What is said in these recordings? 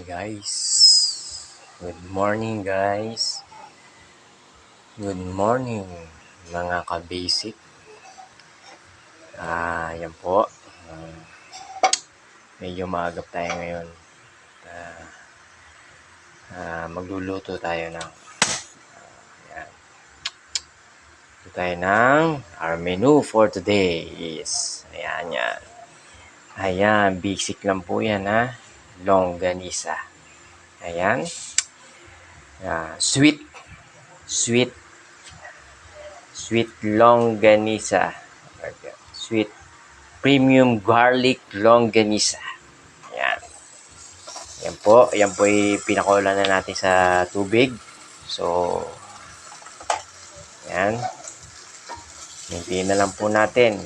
Guys. Good morning guys. Good morning mga ka-basic. Ah, yan po. Ah, medyo maagap tayo ngayon. Ah, ah, magluluto tayo ng ah, yan. Ito tayo ng our menu for today is ayan yan. Ayan, basic lang po yan ha. Longganisa. Ayan. Ah, sweet. Sweet. Sweet longganisa. Sweet premium garlic longganisa. Ayan. Yan po. Yan po ay pinakulan na natin sa tubig. So, ayan. Hintayin na lang po natin.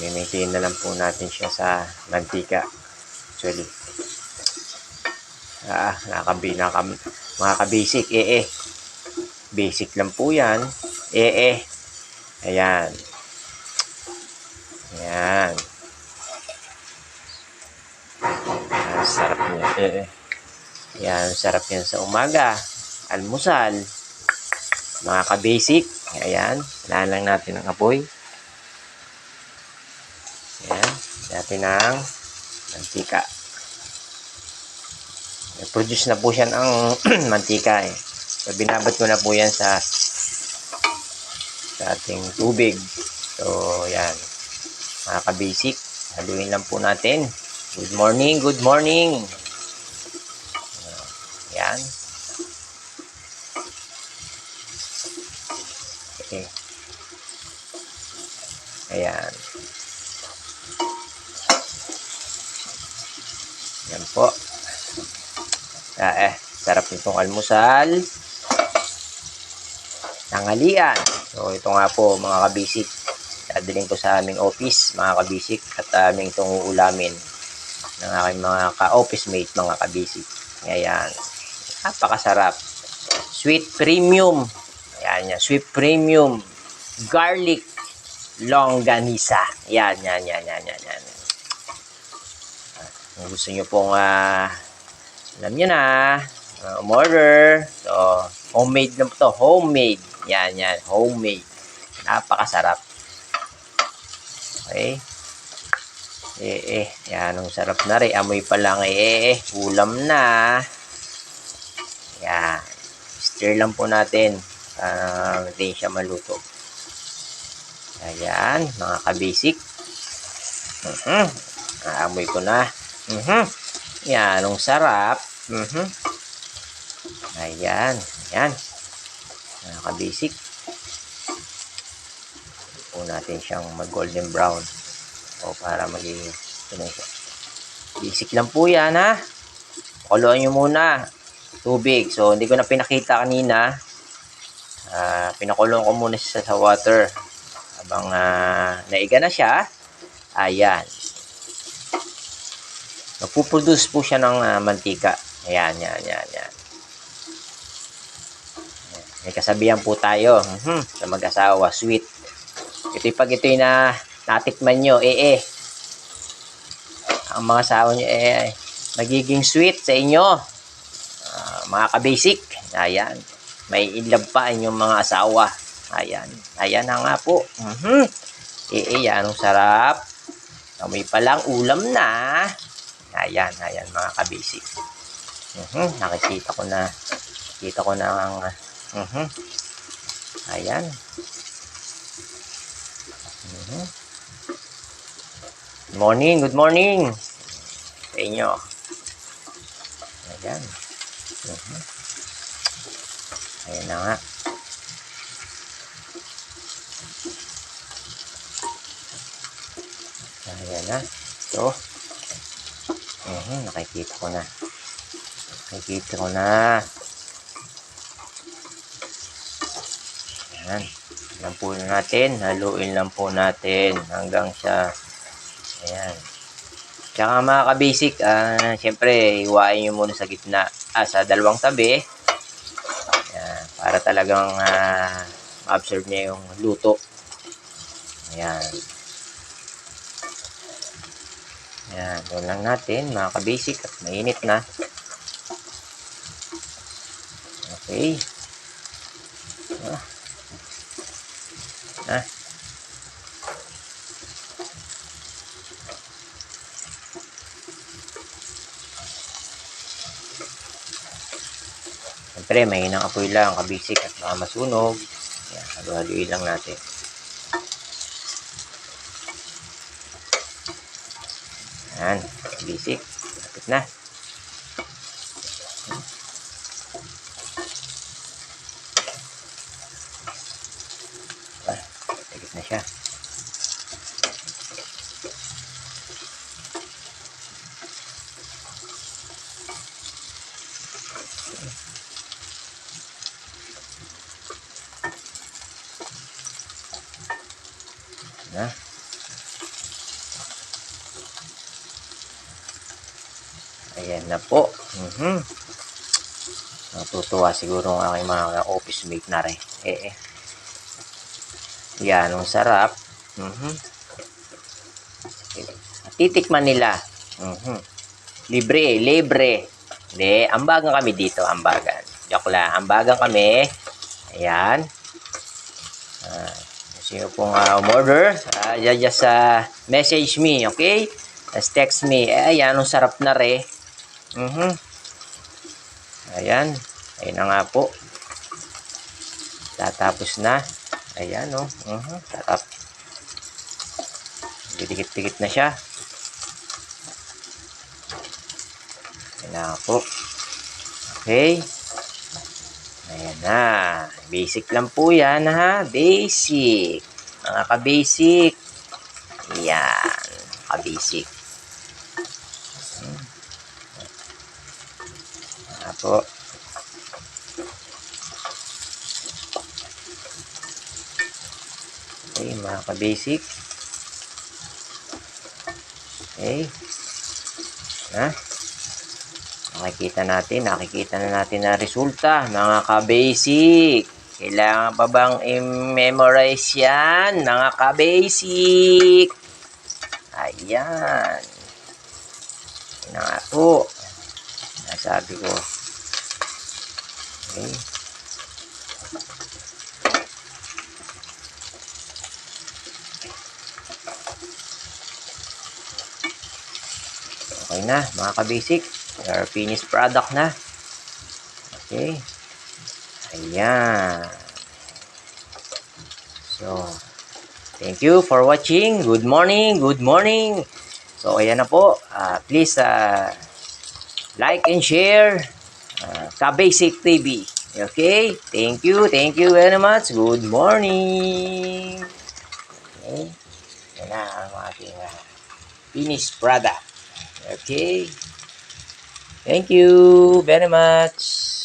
Mimitain na lang po natin siya sa mantika. Actually. Ah, nakabi, naka, mga ka-basic, eh eh. Basic lang po yan. Eh eh. Ayan. Ayan. Ah, sarap niya. Eh eh. Ayan, sarap yan sa umaga. Almusal. Mga ka-basic. Ayan. Kailangan lang natin ng apoy. Ayan. Natin ng mantika. Produce na po siya ng mantika eh. So, binabad ko na po yan sa sa ating tubig. So, yan. Mga ka-basic, haluin lang po natin. Good morning, good morning. Yan. Okay. Ayan. Yan po. Ah, eh, sarap nitong almusal. Tanghalian. So, ito nga po mga kabisik. Dadaling ko sa aming office, mga kabisik, at aming itong ulamin ng aking mga ka-office mate, mga kabisik. Ayan. Napakasarap. Sweet premium. Ayan yan. Sweet premium. Garlic longganisa. Yan, yan, yan, yan, yan, yan. Kung gusto nyo pong, ah, alam nyo na, uh, umorder. So, homemade lang to. Homemade. Yan, yan. Homemade. Napakasarap. Okay. Eh, eh. Yan, ang sarap na rin. Amoy pa lang eh, eh. Ulam na. Yan. Stir lang po natin. Uh, hindi siya maluto. Ayan, mga kabasic. Uh-huh. Naamoy ko na. Mhm. Yan, ang sarap. Mhm. Ayan, ayan. Nakaka-basic. Po natin siyang mag-golden brown. O para maging ano siya. Basic lang po yan ha. Kuluan nyo muna. Tubig. So, hindi ko na pinakita kanina. Uh, pinakulong ko muna siya sa water. Habang uh, naiga na siya. Ayan. Nagpuproduce po siya ng uh, mantika. Ayan, yan, yan, yan. May kasabihan po tayo mm-hmm, sa mag-asawa, sweet. Ito pag ito'y na natikman nyo, eh eh. Ang mga asawa nyo, eh, magiging sweet sa inyo. Uh, mga ka-basic. Ayan. May inlove pa inyong mga asawa. Ayan. Ayan na nga po. Mm-hmm. Eh eh, yan ang sarap. Amoy pa lang ulam na. Ayan, ayan mga kabisi. Uh-huh, nakikita ko na. Nakita ko na ang uh-huh. Ayan. Uh-huh. Good morning, good morning. Sa inyo. Ayan. Uh-huh. Ayan na nga. Ayan na. So, uh nakikita ko na. Nakikita ko na. Ayan. Lang po natin. Haluin lang po natin hanggang sa ayan. Tsaka mga ka-basic, uh, syempre, iwain nyo muna sa gitna, ah, sa dalawang tabi. Ayan, para talagang uh, ma-absorb niya yung luto. Ayan. Yan, doon lang natin, mga ka-basic, at mainit na. Okay. Ah. Ah. Siyempre, mahinang apoy lang, kabisik at baka masunog. Yan, halu-haluin lang natin. Yan, kabisik. Lapit na. Ah, Tigit na siya. Na. Ayan na po. Mhm. Natutuwa siguro ang aking mga office mate na rin. Eh, eh. Yan, ang sarap. Mhm. Titikman nila. Mhm. Libre eh, libre. Hindi, ambagan kami dito, ambagan. Joke lang, ambagan kami. Ayan. Ah, sino pong uh, umorder, uh, just uh, message me, okay? Just text me. Eh, ayan, ang sarap na re. Mhm. Ayan. Ayan na nga po. Tatapos na. Ayan, oh. Mhm. Tatap. Didikit-dikit na siya. Ayan na po. Okay. Ayan na. Basic lang po yan, ha? Basic. Mga ka-basic. Ayan. Ka-basic. Ayan po. Okay, mga ka-basic. Okay. Ha? Nakikita natin, nakikita na natin na resulta, mga ka-basic. Kailangan pa bang i-memorize yan, mga ka-basic? Ayan. Yan nga po. Nasabi ko. Okay. Okay na, mga ka-basic. Our finished product na. Okay. Ayan. So, thank you for watching. Good morning, good morning. So, ayan na po. Ah, please, ah, like and share uh, Ka-Basic TV. Okay? Thank you, thank you very much. Good morning. Okay. Yan na ang ating ah, finished product. Okay. Thank you very much.